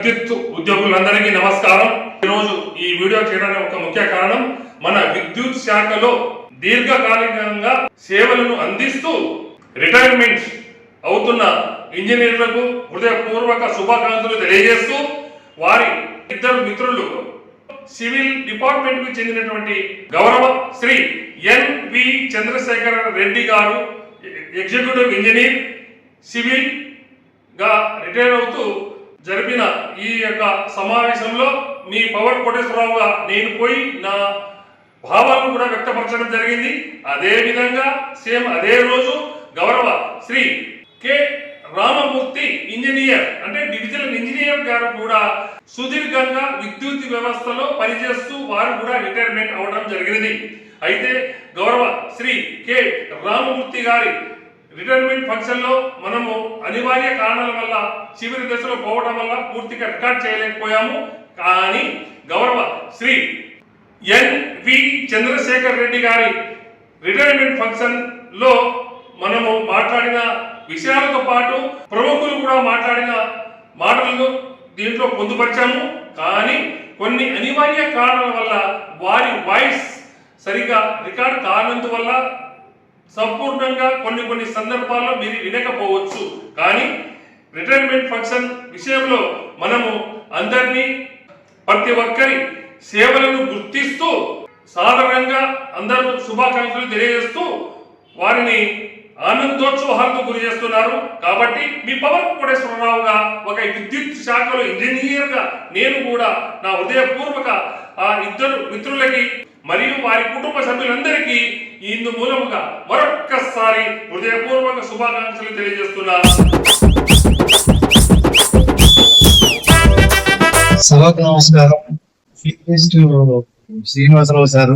విద్యుత్ ఉద్యోగులందరికీ నమస్కారం. ఈరోజు ఈ వీడియో చేయడానికి ఒక ముఖ్య కారణం మన విద్యుత్ శాఖలో దీర్ఘకాలికంగా సేవలను అందిస్తూ రిటైర్మెంట్ అవుతున్న ఇంజనీర్లకు హృదయపూర్వక శుభాకాంక్షలు తెలియజేస్తూ వారి ఇద్దరు మిత్రులు సివిల్ డిపార్ట్మెంట్కు చెందినటువంటి గౌరవ శ్రీ ఎన్వి చంద్రశేఖర రెడ్డి గారు ఎగ్జిక్యూటివ్ ఇంజనీర్ సివిల్గా రిటైర్ అవుతూ జరిపిన ఈ యొక్క సమావేశంలో మీ పవర్ కోటేశ్వరరావుగా నేను పోయి నా భావాలను కూడా వ్యక్తపరచడం జరిగింది. అదే విధంగా సేమ్ అదే రోజు గౌరవ శ్రీ కె రామమూర్తి ఇంజనీర్ అంటే డివిజనల్ ఇంజనీర్ గారు కూడా సుదీర్ఘంగా విద్యుత్ వ్యవస్థలో పనిచేస్తూ వారు కూడా రిటైర్మెంట్ అవ్వడం జరిగింది. అయితే గౌరవ శ్రీ కె రామమూర్తి గారి రిటైర్మెంట్ ఫంక్షన్లో మనము అనివార్య కారణాల వల్ల చివరి దశలో పోవడం వల్ల పూర్తిగా రికార్డ్ చేయలేకపోయాము. కానీ గౌరవ శ్రీ ఎన్వి చంద్రశేఖర్ రెడ్డి గారి రిటైర్మెంట్ ఫంక్షన్లో మనము మాట్లాడిన విషయాలతో పాటు ప్రముఖులు కూడా మాట్లాడిన మాటలను దీంట్లో పొందుపరిచాము. కానీ కొన్ని అనివార్య కారణాల వల్ల వారి వాయిస్ సరిగా రికార్డ్ కానందువల్ల సంపూర్ణంగా కొన్ని కొన్ని సందర్భాల్లో మీరు వినకపోవచ్చు. కానీ రిటైర్మెంట్ ఫంక్షన్ విషయంలో మనము అందరినీ ప్రతి ఒక్కరి సేవలను గుర్తిస్తూ సాధారణంగా అందరూ శుభాకాంక్షలు తెలియజేస్తూ వారిని ఆనందోత్సవాలకు గురి చేస్తున్నారు. కాబట్టి మీ పవన్ కోటేశ్వరరావుగా ఒక విద్యుత్ శాఖలో ఇంజనీర్గా నేను కూడా నా హృదయపూర్వక ఆ ఇద్దరు మిత్రులకి మరియు వారి కుటుంబ సభ్యులందరికీ ఇందు మూలముగా మరొక్కసారి హృదయపూర్వక శుభాకాంక్షలు తెలియజేస్తున్నా. సభకు నమస్కారం. శ్రీనివాసరావు సార్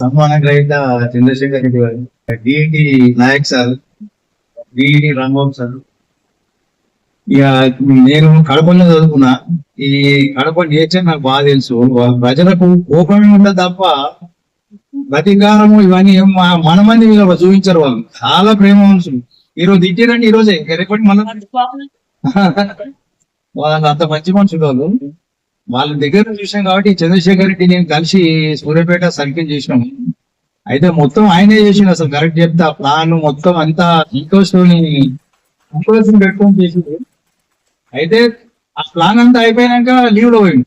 సన్మాన గ్రహీత చంద్రశేఖర్ రెడ్డి గారు DET Nayak sir DET Rambabu sir ఇక నేను కడపలో చదువుకున్నా. ఈ కడప నేచర్ నాకు బాగా తెలుసు. ప్రజలకు కోపమే ఉండదు తప్ప ప్రతీకారము ఇవన్నీ ఏం మా- మనమని వీళ్ళు చూపించారు వాళ్ళు. చాలా ప్రేమ మనుషులు. ఈ రోజు తిట్టిరండి ఈ రోజే రేపటి మళ్ళీ? వాళ్ళు అంత మంచి మనుషులు వాళ్ళు. వాళ్ళ దగ్గర చూసాం కాబట్టి చంద్రశేఖర్ రెడ్డి నేను కలిసి సూర్యాపేట సర్కిల్ చేసినాం. అయితే మొత్తం ఆయనే చేసిండు అసలు కరెక్ట్ చెప్తే. ఆ ప్లాన్ మొత్తం అంతా ఇంకోస్టోని ఇంకోసం పెట్టుకొని చేసిండు. అయితే ఆ ప్లాన్ అంతా అయిపోయినాక లీవ్లో పోయిండు.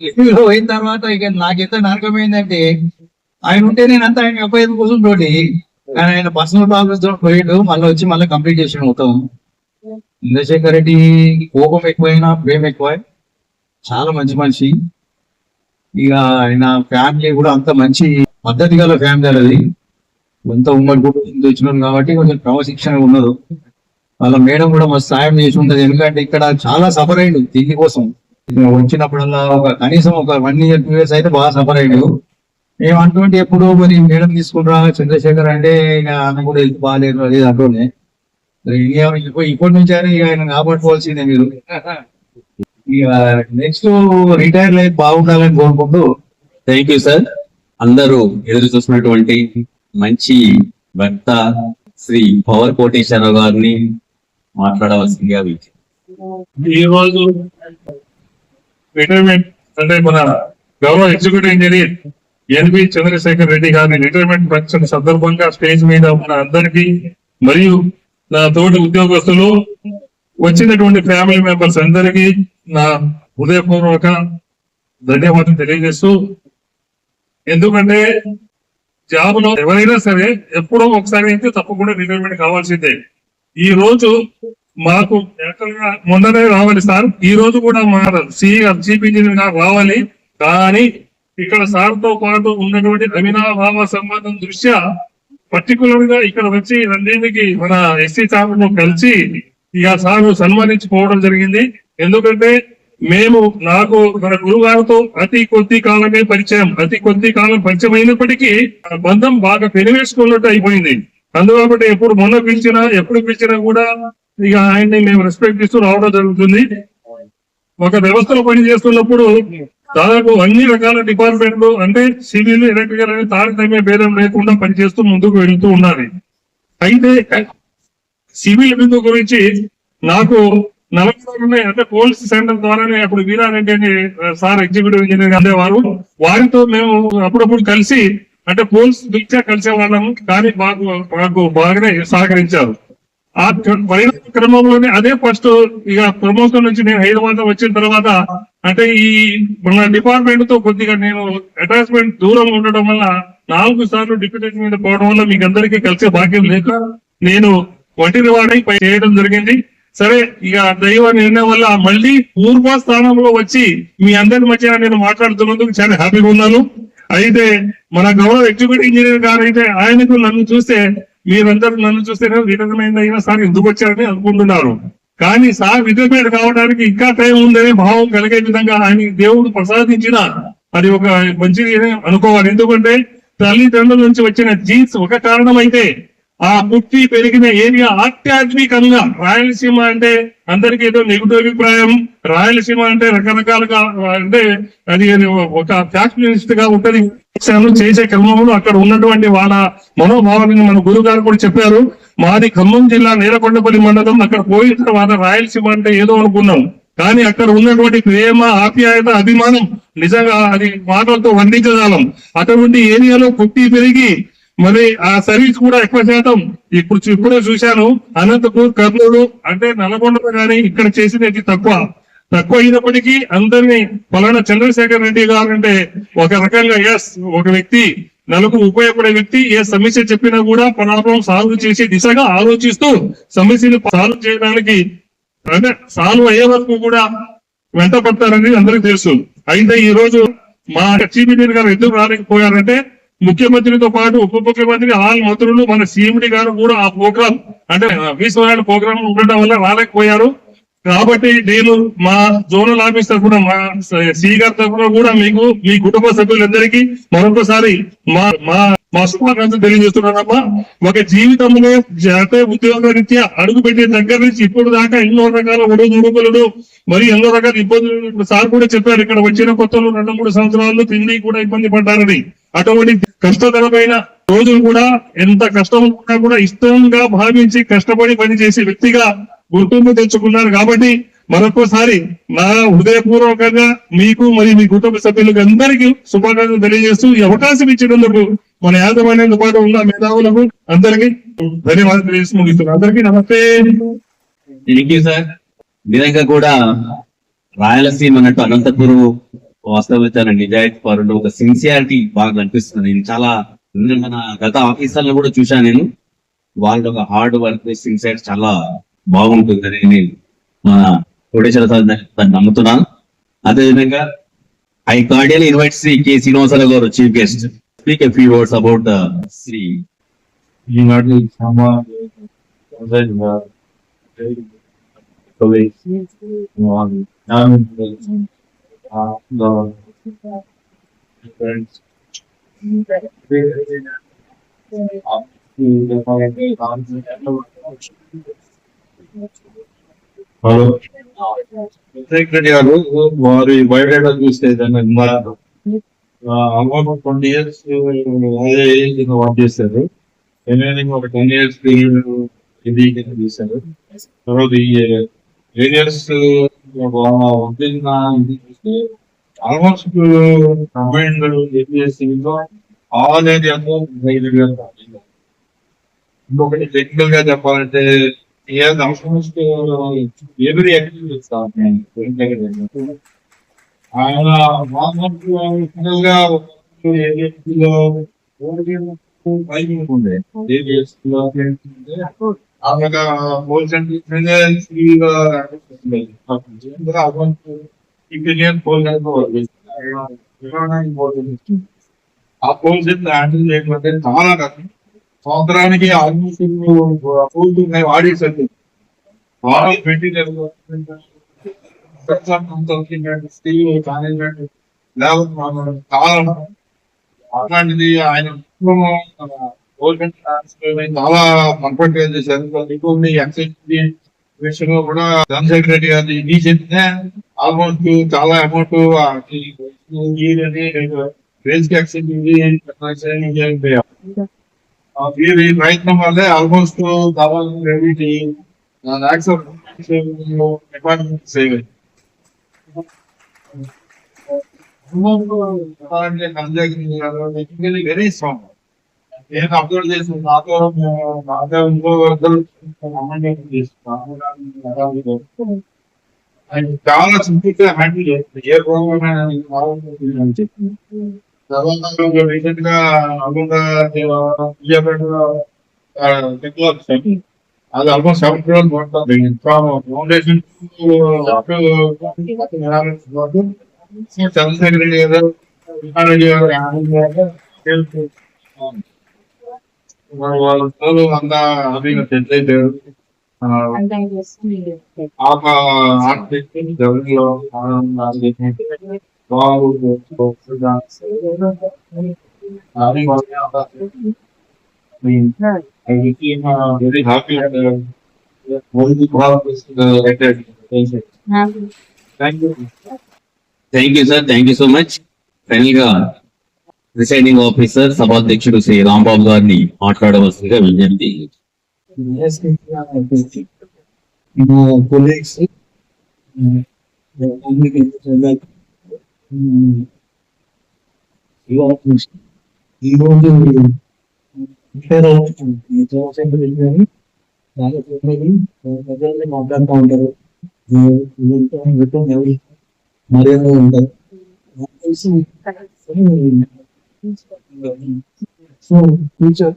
లీవ్లో పోయిన తర్వాత ఇక నాకెంత నరకం ఏంటంటే ఆయన ఉంటే నేను అంతా ఆయన అబ్బాయి కోసం తోటి కానీ ఆయన పర్సనల్ ప్రాబ్లమ్స్తో పోయిండు మళ్ళీ వచ్చి మళ్ళీ కంప్లీట్ చేసిండు మొత్తం. చంద్రశేఖర్ రెడ్డి కోపం ఎక్కువైనా ప్రేమ ఎక్కువ. చాలా మంచి మనిషి. ఇక ఆయన ఫ్యామిలీ కూడా అంత మంచి పద్ధతి గల ఫ్యామిలీ అది. ఎంత ఉమ్మడి కుటుంబంతో ఇచ్చినారు కాబట్టి కొంచెం క్రమశిక్షణ ఉన్నది. వాళ్ళ మేడం కూడా మస్తు సాయం చేసి ఉంటది. ఎందుకంటే ఇక్కడ చాలా సఫర్ అయ్యిండు తిండి కోసం. వచ్చినప్పుడల్లా ఒక కనీసం ఒక వన్ ఇయర్ టూ ఇయర్స్ అయితే బాగా సఫర్ అయ్యాడు మేము ఎప్పుడు మరి మేడం తీసుకుంటా చంద్రశేఖర్ అంటే ఇక ఆయన కూడా హెల్త్ బాగాలేదు అది అంటూనే ఇండియా ఇప్పటి ఇప్పటి నుంచి అయినా ఇక ఆయన కాపాడుకోవాల్సిందే మీరు. ఇక నెక్స్ట్ రిటైర్ లైఫ్ బాగుండాలని కోరుకుంటూ థ్యాంక్ యూ సార్ అందరూ ఎదురు చూసినటువంటి మంచి భర్త శ్రీ పవర్ కోటేశ్వరరావు గారిని మాట్లాడవలసిందిగా ఈ రోజు రిటైర్మెంట్ అంటే మన గౌరవ executive engineer NB Chandrasekhar Reddy గారిని రిటైర్మెంట్ ఫంక్షన్ సందర్భంగా స్టేజ్ మీద మన అందరికీ మరియు నా తోటి ఉద్యోగస్తులు వచ్చినటువంటి ఫ్యామిలీ మెంబర్స్ అందరికీ నా హృదయపూర్వక ధన్యవాదం తెలియజేస్తూ ఎందుకంటే జాబ్లో ఎవరైనా సరే ఎప్పుడో ఒకసారి అయితే తప్పకుండా రిటైర్మెంట్ కావాల్సిందే. ఈ రోజు మాకు actual మొన్ననే రావాలి సార్. ఈ రోజు కూడా మా సిఆర్ చీఫ్ ఇంజనీర్ గారు రావాలి. కానీ ఇక్కడ సార్తో పాటు ఉన్నటువంటి అవినాభావ సంబంధం దృష్ట్యా పర్టికులర్గా ఇక్కడ వచ్చి రెండింటికి మన ఎస్సీ సార్ కలిసి ఇక సార్ సన్మానించుకోవడం జరిగింది. ఎందుకంటే మేము నాకు మన గురువు గారితో అతి కొద్ది కాలమే పరిచయం. అతి కొద్ది కాలం పరిచయం అయినప్పటికీ ఆ బంధం బాగా పెనివేసుకున్నట్టు అయిపోయింది. అందువల్ల ఎప్పుడు మొన్న పిలిచినా ఎప్పుడు పిలిచినా కూడా ఇక ఆయన్ని మేము రెస్పెక్ట్ ఇస్తూ రావడం జరుగుతుంది. ఒక వ్యవస్థలో పని చేస్తున్నప్పుడు దాదాపు అన్ని రకాల డిపార్ట్మెంట్లు అంటే సివిల్ ఎలక్ట్రికల్ అనే తారతమ్య భేదం లేకుండా పనిచేస్తూ ముందుకు వెళ్తూ ఉన్నది. అయితే సివిల్ బిందు గురించి నాకు నలభై అంటే పోలీస్ సెంటర్ ద్వారానే అప్పుడు వీరారెడ్డి అని సార్ ఎగ్జిక్యూటివ్ ఇంజనీర్ అందేవారు. వారితో మేము అప్పుడప్పుడు కలిసి అంటే పోలీస్ పిలిచా కలిసే వాళ్ళము కానీ మాకు మాకు బాగానే సహకరించారు. ఆ పరిణామ క్రమంలోనే అదే ఫస్ట్ ఇక ప్రమోషన్ నుంచి నేను హైదరాబాద్ వచ్చిన తర్వాత అంటే ఈ మన డిపార్ట్మెంట్తో కొద్దిగా నేను అటాచ్మెంట్ దూరం ఉండడం వల్ల నాలుగు సార్లు డిప్యూటేషన్ మీద పోవడం వల్ల మీకు అందరికీ కలిసే భాగ్యం లేక నేను ఒంటిని వాడై పై చేయడం జరిగింది. సరే ఇక దైవ నిర్ణయం వల్ల మళ్ళీ పూర్వ స్థానంలో వచ్చి మీ అందరి మధ్య నేను మాట్లాడుతున్నందుకు చాలా హ్యాపీగా ఉన్నాను. అయితే మన గౌరవ ఎగ్జిక్యూటివ్ ఇంజనీర్ గారు అయితే ఆయనకు నన్ను చూస్తే మీరందరూ నన్ను చూస్తే రిటైర్మెంట్ అయినా సార్ ఎందుకు వచ్చారని అనుకుంటున్నారు. కానీ సార్ రిటైర్మెంట్ కావడానికి ఇంకా టైం ఉందనే భావం కలిగే విధంగా ఆయన దేవుడు ప్రసాదించిన అది ఒక మంచిది అనుకోవాలి. ఎందుకంటే తల్లిదండ్రుల నుంచి వచ్చిన జీన్స్ ఒక కారణం అయితే ఆ పుట్టి పెరిగిన ఏరియా ఆధ్యాత్మికంగా రాయలసీమ అంటే అందరికీ ఏదో నెగిటివ్ అభిప్రాయం. రాయలసీమ అంటే రకరకాలుగా అంటే అది ఒక ఫ్యాక్షనిస్ట్గా ఉంటది చేసే క్రమంలో అక్కడ ఉన్నటువంటి వాళ్ళ మనోభావాలను మన గురువు గారు కూడా చెప్పారు. మాది ఖమ్మం జిల్లా నేలకొండపల్లి మండలం. అక్కడ పోయిన తర్వాత రాయలసీమ అంటే ఏదో అనుకున్నాం. కానీ అక్కడ ఉన్నటువంటి ప్రేమ ఆప్యాయత అభిమానం నిజంగా అది మాటలతో వర్ణించగలం అటువంటి ఏరియాలో పుట్టి పెరిగి మరి ఆ సర్వీస్ కూడా ఎక్కువ శాతం ఇప్పుడు ఇప్పుడే చూశాను అనంతపూర్ కర్నూలు అంటే నల్గొండలో కానీ ఇక్కడ చేసినది తక్కువ. తక్కువ అయినప్పటికీ అందరినీ పలానా చంద్రశేఖర్ రెడ్డి గారు అంటే ఒక రకంగా ఎస్ ఒక వ్యక్తి నలుగు ఉపయోగపడే వ్యక్తి ఏ సమస్య చెప్పినా కూడా ప్రాబ్లం సాల్వ్ చేసే దిశగా ఆలోచిస్తూ సమస్యను సాల్వ్ చేయడానికి అంటే సాల్వ్ అయ్యే వరకు కూడా వెంట పడతారని అందరికీ తెలుసు. అయితే ఈ రోజు మా చీఫ్ ఇంజనీర్ గారు ఎందుకు రాలేకపోయారంటే ముఖ్యమంత్రితో పాటు ఉప ముఖ్యమంత్రి ఆల్ మంత్రులు మన సీఎండి గారు కూడా ఆ ప్రోగ్రామ్ అంటే విశ్వనారాయణ ప్రోగ్రామ్ ఉండడం వల్ల రాలేకపోయారు. కాబట్టి నేను మా జోనల్ ఆఫీస్ తరఫున మా సి గారి తరఫున కూడా మీకు మీ కుటుంబ సభ్యులందరికీ మరొకసారి మా మా మా శుభాకాంక్షలు తెలియజేస్తున్నానమ్మా. ఒక జీవితంలో జాతీయ ఉద్యోగ రీత్యా అడుగు పెట్టే దగ్గర నుంచి ఇప్పుడు దాకా ఎన్నో రకాల ఒడుగుడుకులు మరి ఎన్నో రకాల ఇబ్బందులు సార్ కూడా చెప్పారు. ఇక్కడ వచ్చిన కొత్తలో రెండు మూడు సంవత్సరాల్లో తిండి కూడా ఇబ్బంది పడ్డారని. అటువంటి కష్టతరమైన రోజులు కూడా ఎంత కష్టం ఉన్నా కూడా ఇష్టంగా భావించి కష్టపడి పనిచేసే వ్యక్తిగా గుర్తింపు తెచ్చుకున్నారు కాబట్టి మరొకసారి నా హృదయపూర్వకంగా మీకు మరియు మీ కుటుంబ సభ్యులకు అందరికీ శుభాకాంక్షలు తెలియజేస్తూ ఈ అవకాశం ఇచ్చినందుకు మన యాదవైన పాటు ఉన్న మేధావులకు అందరికీ ధన్యవాదాలు తెలియజేసి ముగిస్తున్నాను అందరికీ నమస్తే. థ్యాంక్ యూ సార్ నిజంగా కూడా రాయలసీమ అన్నట్టు అనంతపురం వాస్తవిత నిజాయితీ పరుడు ఒక సిన్సియారిటీ బాగా కనిపిస్తుంది. నేను చాలా మన గత ఆఫీసర్లను కూడా చూశాను నేను. వాళ్ళ ఒక హార్డ్ వర్క్ సిన్సియర్ చాలా బాగుంటుందని నేను మన కోటేశ్వర సార్ దాన్ని నమ్ముతున్నాను. అదేవిధంగా I cordial invite Shri K Srinivasarao గారు chief guest speak a few words about Shri ఈనాటి సమాజ హలో సెక్రటరీ గారు వారి బయోడేటా చూస్తే ఆల్మోస్ట్ ట్వంటీ ఇయర్స్ అదే వర్క్ చేశారు ఇంజనీరింగ్ ఒక టెన్ ఇయర్స్ ఇది చేశారు తర్వాత ఈ areas almost combined APSC all areas ఇంకొకటి టెక్నికల్గా చెప్పాలంటే ఆల్మోస్ట్ ఎవ్రీ ఆయన మామూలుగా గా ఉండే ఏరియాస్లో అలాగా హోల్సేల్ ఫైనాన్స్ ఇంజనీర్ హోల్సేల్ ఆ హోల్సేల్ హ్యాండిల్ చేయకపోతే చాలా కష్టం సంవత్సరానికి ఆల్మోస్ట్ పూల్ ఉన్నాయి ఆడిట్స్ అంటే ట్వంటీ స్టీల్ మేనేజ్మెంట్ లేకపోతే చాలా అట్లాంటిది ఆయన గవర్నమెంట్ చాలా పర్ఫెక్ట్గా చేశారు ఇంకొన్ని ఎక్సైజ్ విషయంలో కూడా జనరల్ సెక్రటరీ గారి ఇది చెప్తే ఆల్మోస్ట్ చాలా అమౌంట్ రేజ్కి ఎక్సైజ్ వీరి ప్రయత్నం వల్లే ఆల్మోస్ట్ కావాలని lakhs department save very strong నేను అబ్జర్వ్ చేసిన నాతో నాతో ఇంకో ఇద్దరు ఆయన చాలా సింపుల్గా హ్యాండిల్ చేస్తుంది ఏ ప్రాబ్లం తర్వాత రీసెంట్గా అనుకుంటా టెక్నాలజీ అది ఆల్మోస్ట్ సెవెన్ క్రోర్ పడుతుంది ఫ్రమ్ ఫౌండేషన్ చంద్రశేఖర్ రెడ్డి గారు రెడ్డి గారు వాళ్ళ సోలు అంతా అది సెటిల్ అయిపోయారు ఆప artist డెవలప్లో very happy thank you thank you sir thank you so much ఫైనల్గా ప్రిసైడింగ్ ఆఫీసర్ సభాధ్యక్షుడు శ్రీ రాంబాబు గారిని మాట్లాడవలసిందిగా విజ్ఞప్తి మాట్లాడుతూ ఉంటారు ఎవరు మర్యాద ఉంటారు so future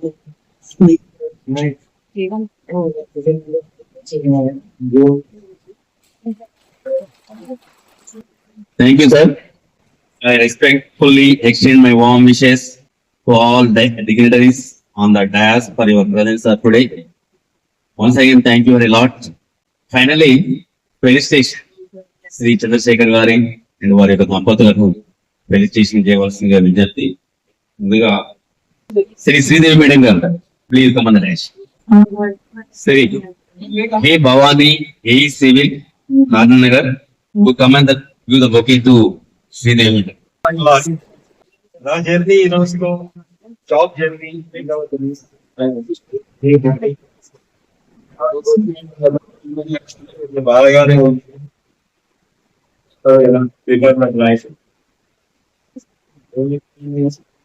Thank you, sir. I respectfully extend my warm wishes to all the dignitaries on the dais for your presence sir, today. Once again, thank you very lot. Finally, felicitation Shri Chandrasekhar గారి and వారి యొక్క దంపతులకు felicitation చేయవలసిందిగా విజ్ఞప్తి ముందుగా Shri Sridevi madam గారు please come on dash Shri hey Bhavani A civil Rajanagar who come and give the bouquet to Sridevi. నా journey ఈ రోజుకు జాబ్ జర్నీ బాగానే ఉంది రిక్వైర్మెంట్ లైఫ్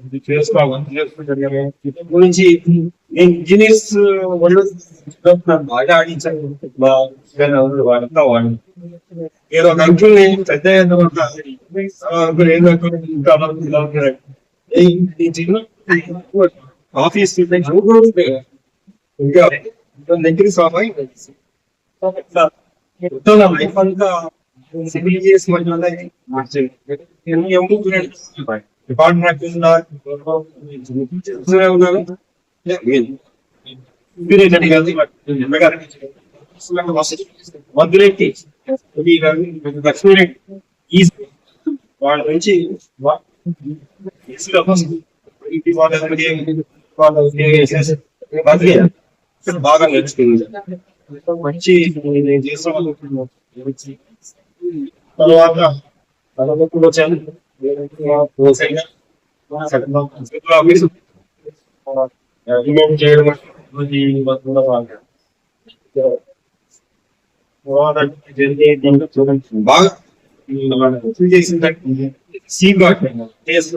కాంగ్రెస్ గురించి ఇంజనీర్స్ uh, వాళ్ళు బాగా ఆడించారు. మా వాళ్ళంతా వాళ్ళు. ఏదో ఒక పెద్ద ఆఫీస్ ఇంకా దగ్గర మొత్తం నా లైఫ్ అంతా సివిల్ చేసి డిపార్ట్మెంట్ మధురెడ్డి లక్ష్మీరెడ్డి వాళ్ళ నుంచి బాగా నేర్చుకుంది మంచి నేను చేసిన తర్వాత వచ్చాను ఇంప్లిమెంట్ చేయడం ఇది వస్తుందా బాగా బాగా చేసిన సీన్ టేస్ట్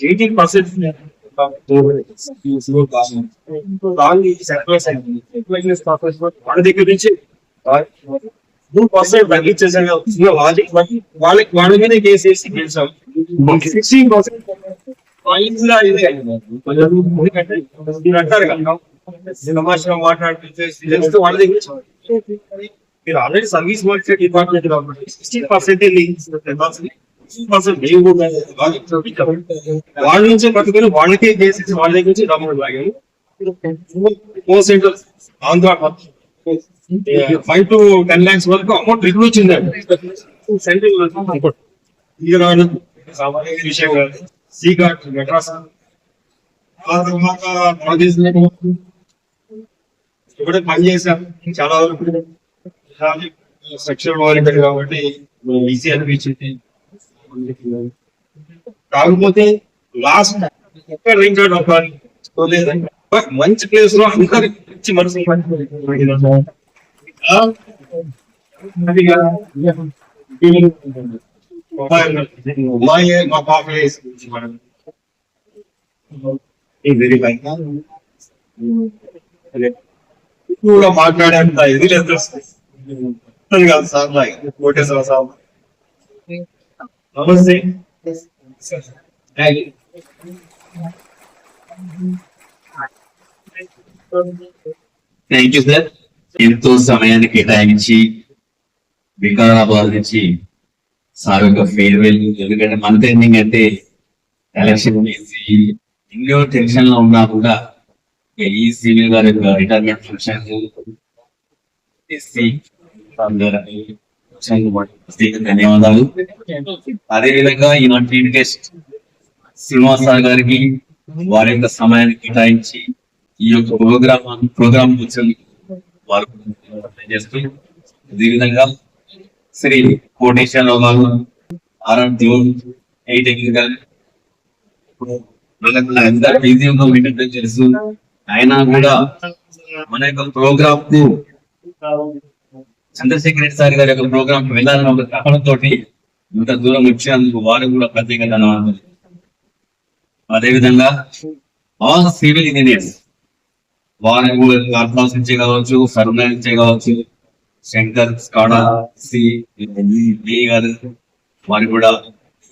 సాధ్యకరణ తీసి ఎయిటీన్ పర్సెంట్ వాళ్ళ దగ్గర నుంచి టూ పర్సెంట్ తగ్గించేసాను వాళ్ళకి వాళ్ళకి వాళ్ళ మీద కేసేసి గెలిచాం సిక్స్టీన్ పర్సెంట్ మీరు అంటారు కదా తమాషగా మాట్లాడుతుంటే వాళ్ళ దగ్గర మీరు ఆల్రెడీ సర్వీస్ వర్క్ డిపార్ట్మెంట్ కాబట్టి సిక్స్టీన్ పర్సెంట్ వాళ్ళ నుంచే పట్టుకుని వాళ్ళకే కేసెస్ వాళ్ళ దగ్గర నుంచి లాగాము most Andhra five to ten lakhs వరకు అమౌంట్ రిలీజ్ వచ్చింది సెంట్రల్ సామాన్య విషయం కాదు సీ ఘాట్ మెడ్రాస్ ఆ తర్వాత ఇప్పుడే పని చేశాం. చాలా వరకు. ఓరియంటెడ్ కాబట్టి ఈజీ అనిపించింది. కాకపోతే లాస్ట్ ఎక్కడ రింగ్ అవుట్ అవ్వాలి బట్ మంచి ప్లేస్లో అందరికి మంచి మనసు ఆ, అదిగా, మా మా పాప వెరీ ఫైన్ కూడా మాట్లాడేంత ఇది లేదు అది కాదు సార్ లైక్ కోటేశ్వర సార్ నమస్తే థ్యాంక్ యూ సార్ ఎంతో సమయాన్ని కేటాయించి వికారాబాద్ నుంచి సార్ యొక్క ఫేర్వెల్. ఎందుకంటే మంత్ ఎండింగ్ అంటే ఎలక్షన్ చేసి ఎన్నో టెన్షన్లో ఉన్నా కూడా ఈ సీనియర్ గారి యొక్క రిటైర్మెంట్ ఫంక్షన్ ధన్యవాదాలు. అదే విధంగా ఈనాటి గెస్ట్ శ్రీనివాస్ సార్ గారికి వారి యొక్క సమయాన్ని కేటాయించి ఈ యొక్క ప్రోగ్రామ్ ప్రోగ్రామ్ కూర్చొని వారు చేస్తూ అదేవిధంగా శ్రీ కోటేశ్వరరావు గారు ఆర్ఆర్ దేవుడు ఎయిట్ టెక్నికల్ మనకు ఎంత బిజీ ఉందో మీకు తెలుసు అయినా కూడా మన యొక్క ప్రోగ్రామ్కు చంద్రశేఖర్ రెడ్డి సార్ గారి యొక్క ప్రోగ్రామ్ వెళ్ళాలని ఒక తపనతో ఇంత దూరం వచ్చినందుకు వారు కూడా ప్రత్యేకంగా ధన్యవాదాలు అదేవిధంగా ఆల్ సివిల్ ఇంజనీర్స్ వారి క్లాస్ నుంచే కావచ్చు సరుణ నుంచే కావచ్చు శంకర్ స్కాడా సి గారు వారు కూడా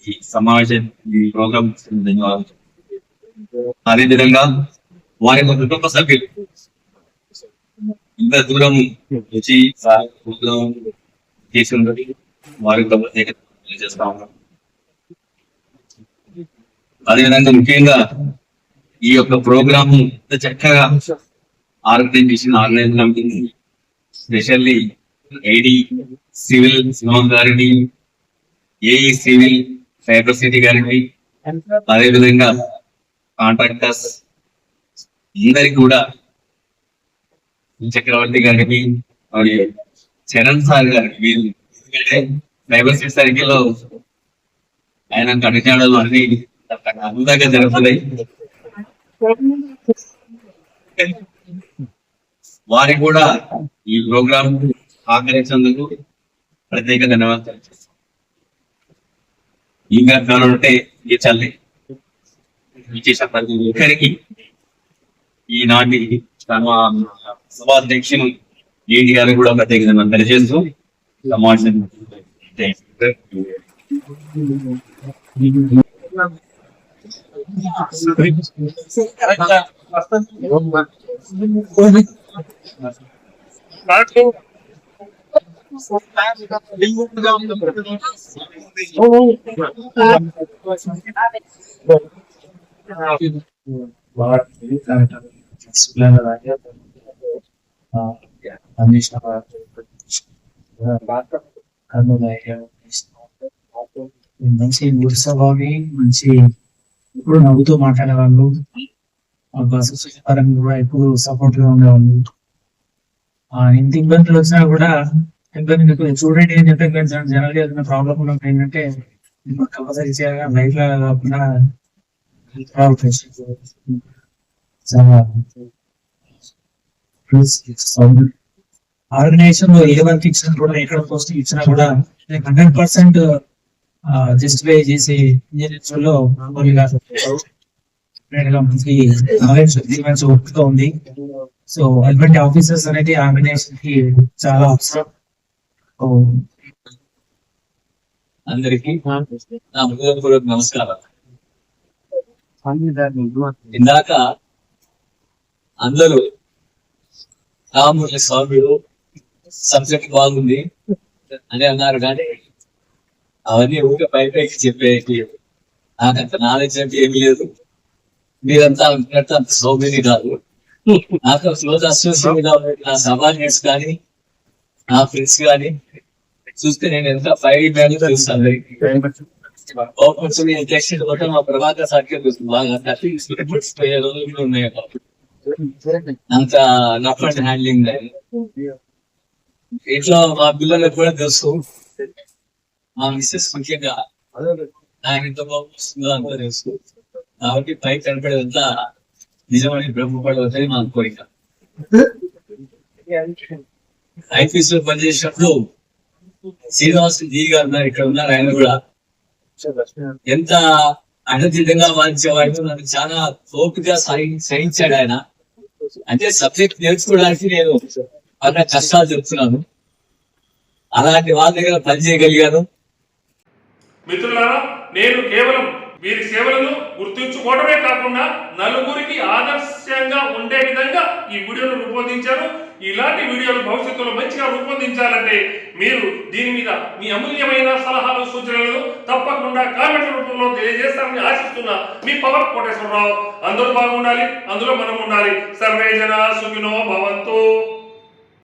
ఈ సమావేశం ఈ ప్రోగ్రామ్ ధన్యవాదాలు అదేవిధంగా వారి యొక్క కుటుంబ సభ్యులు ఇంత దూరం వచ్చి తీసుకుంటే ప్రోగ్రాం వారి తెలియజేస్తా ఉన్నాం. అదేవిధంగా ముఖ్యంగా ఈ యొక్క ప్రోగ్రామ్ ఎంత చక్కగా ఆర్గనైజ్ చేసిన organize committee specially ID civil Simham గారిని ఏఈ సివిల్ సైబర్ సిటీ గారిని అదేవిధంగా కాంట్రాక్టర్స్ అందరికి కూడా చక్రవర్తి గారికి చరణ్ సార్ గారికి వీళ్ళు ఎందుకంటే సర్కిల్లో ఆయన కనుచాడలు అన్ని అందంగా జరుగుతున్నాయి. వారికి కూడా ఈ ప్రోగ్రామ్ సహకరించినందుకు ప్రత్యేక ధన్యవాదాలు. ఇంకా కానుంటే ఈ చల్లి విశేష ఈనాటి తమ సభాధ్యక్షులు ఏంటి గారు కూడా ప్రత్యేకంగా తెలియజేస్తూ సమాజం వాటి సమావేశం అందించిన మంచి ఉత్సవాన్ని మంచి ఇప్పుడు నవ్వుతూ మాట్లాడేవాళ్ళు పరంగా కూడా ఎప్పుడు సపోర్ట్గా ఉండేవాళ్ళు ఆ, ఇంత ఇబ్బందులు వచ్చినా కూడా ఇబ్బంది మీకు చూడండి ఏం చెప్పే జనరల్ ఏదైనా ప్రాబ్లం ఉన్నప్పుడు ఏంటంటే కంపల్సరీ చేయాలి లైఫ్లో కాకుండా చాలా ఆర్గనైజేషన్లో ఏ వర్క్ ఇచ్చినా కూడా ఎక్కడ పోస్ట్ ఇచ్చినా కూడా హండ్రెడ్ పర్సెంట్ జస్టిఫై చేసి ఇంజనీర్స్లో మామూలుగా నాలెడ్జ్ ఉంది సో అటువంటి ఆఫీసర్స్ అనేది ఆర్గనైజేషన్కి చాలా అవసరం అందరికీ నమస్కారం ఇందాక అందరూ రాముడి స్వామిడు సబ్జెక్ట్ బాగుంది అని అన్నారు. కానీ అవన్నీ ఊరికే పైపైకి చెప్పేటి నాకంత నాలెడ్జ్ అంటే ఏమి లేదు. మీరంతా అనుకున్నట్టు అంత సౌమ్యని కాదు. నాకు క్లోజ్ అసోసియేట్ నా సబార్డినేట్స్ కానీ నా ఫ్రెండ్స్ కానీ చూస్తే నేను ఎంత ఫైవ్ వాల్యూ తెలుస్తాను ఓపెన్ టెక్స్ట్ మా ప్రభాకర్ సార్కే తెలుస్తుంది బాగా థర్టీ రోజులు ఉన్నాయి. అంత నఫ్ట్ హ్యాండ్లింగ్ ఇట్లా మా పిల్లలకు కూడా తెలుసు. మా మిస్సెస్ ముఖ్యంగా ఆయన ఎంత బాగుందో అంత తెలుసు. కాబట్టి పై కనపడేదంతా నిజమని బ్రహ్మపడవద్దని మా కోరిక. ఐపీఎస్లో పనిచేసినప్పుడు శ్రీనివాస్ జీ గారు ఉన్నారు ఇక్కడ ఉన్నారు ఆయన కూడా. ఎంత అడ్డదిడ్డంగా వాదించేవాడు నన్ను చాలా తోపుగా సహించాడు ఆయన. అంటే సబ్జెక్ట్ నేర్చుకోవడానికి నేను అన్న కష్టాలు చెప్తున్నాను. అలాంటి వాళ్ళ దగ్గర పని చేయగలిగాను. మిత్రులారా నేను కేవలం వీరి సేవలను గుర్తుంచుకోవడమే కాకుండా నలుగురికి ఆదర్శంగా ఉండే విధంగా ఈ వీడియోను రూపొందించారు. ఇలాంటి వీడియోలు భవిష్యత్తులో మంచిగా రూపొందించాలంటే మీరు దీని మీద మీ అమూల్యమైన సలహాలు సూచనలు తప్పకుండా కామెంట్ రూపంలో తెలియజేస్తారని ఆశిస్తున్నా మీ పవర్ కోటేశ్వరరావు. అందరూ బాగుండాలి అందులో మనం ఉండాలి సర్వే జన సుఖినో భవంతో.